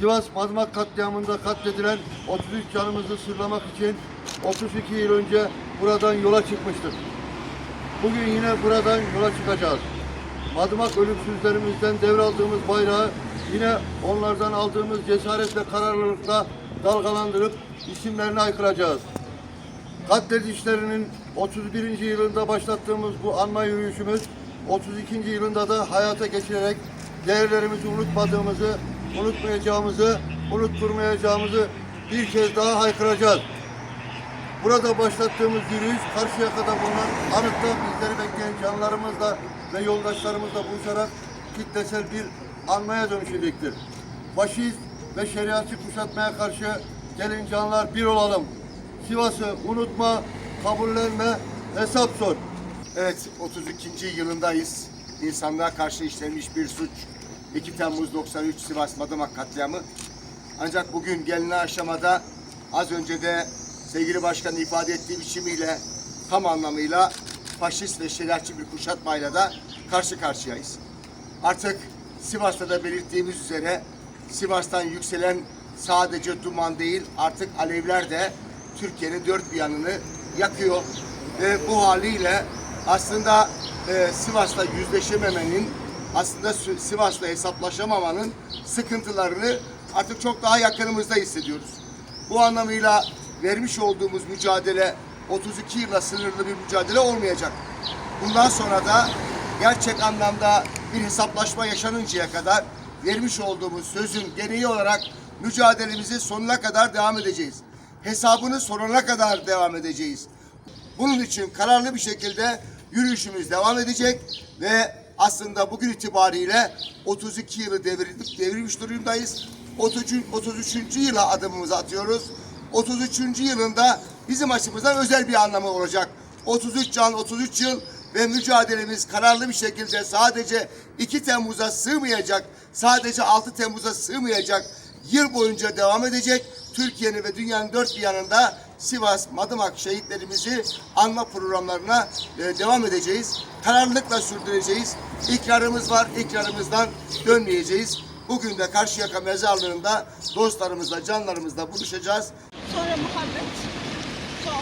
Sivas Madımak katliamında katledilen 33 canımızı sırlamak için 32 yıl önce buradan yola çıkmıştık. Bugün yine buradan yola çıkacağız. Madımak ölümsüzlerimizden devraldığımız bayrağı yine onlardan aldığımız cesaret ve kararlılıkla dalgalandırıp isimlerini aykıracağız. Katledişlerinin 31. yılında başlattığımız bu anma yürüyüşümüz 32. yılında da hayata geçirerek değerlerimizi unutmadığımızı, unutmayacağımızı, unutturmayacağımızı bir kez daha haykıracağız. Burada başlattığımız yürüyüş karşıya kadar bulunan anıtta bizleri bekleyen canlarımızla ve yoldaşlarımızla buluşarak kitlesel bir anmaya dönüşecektir. Faşist ve şeriatçı kuşatmaya karşı gelin canlar bir olalım. Sivas'ı unutma, kabullenme, hesap sor. Evet, 32. yılındayız. İnsanlığa karşı işlenmiş bir suç. 2 Temmuz 93 Sivas Madımak katliamı. Ancak bugün gelinen aşamada az önce de sevgili başkan ifade ettiği biçimiyle tam anlamıyla faşist ve şeriatçı bir kuşatmayla da karşı karşıyayız. Artık Sivas'ta da belirttiğimiz üzere Sivas'tan yükselen sadece duman değil artık alevler de Türkiye'nin dört bir yanını yakıyor. Ve bu haliyle aslında e, Sivas'la yüzleşememenin aslında Sivas'la hesaplaşamamanın sıkıntılarını artık çok daha yakınımızda hissediyoruz. Bu anlamıyla vermiş olduğumuz mücadele 32 yıla sınırlı bir mücadele olmayacak. Bundan sonra da gerçek anlamda bir hesaplaşma yaşanıncaya kadar vermiş olduğumuz sözün gereği olarak mücadelemizi sonuna kadar devam edeceğiz. Hesabını sonuna kadar devam edeceğiz. Bunun için kararlı bir şekilde yürüyüşümüz devam edecek ve aslında bugün itibariyle 32 yılı devirdik, devirmiş durumdayız. 33. 33. yıla adımımızı atıyoruz. 33. yılında bizim açımızdan özel bir anlamı olacak. 33 can, 33 yıl ve mücadelemiz kararlı bir şekilde sadece 2 Temmuz'a sığmayacak, sadece 6 Temmuz'a sığmayacak yıl boyunca devam edecek. Türkiye'nin ve dünyanın dört bir yanında Sivas, Madımak şehitlerimizi anma programlarına e, devam edeceğiz. Kararlılıkla sürdüreceğiz. İkrarımız var, ikrarımızdan dönmeyeceğiz. Bugün de Karşıyaka mezarlığında dostlarımızla, canlarımızla buluşacağız. Sonra muhabbet. Sonra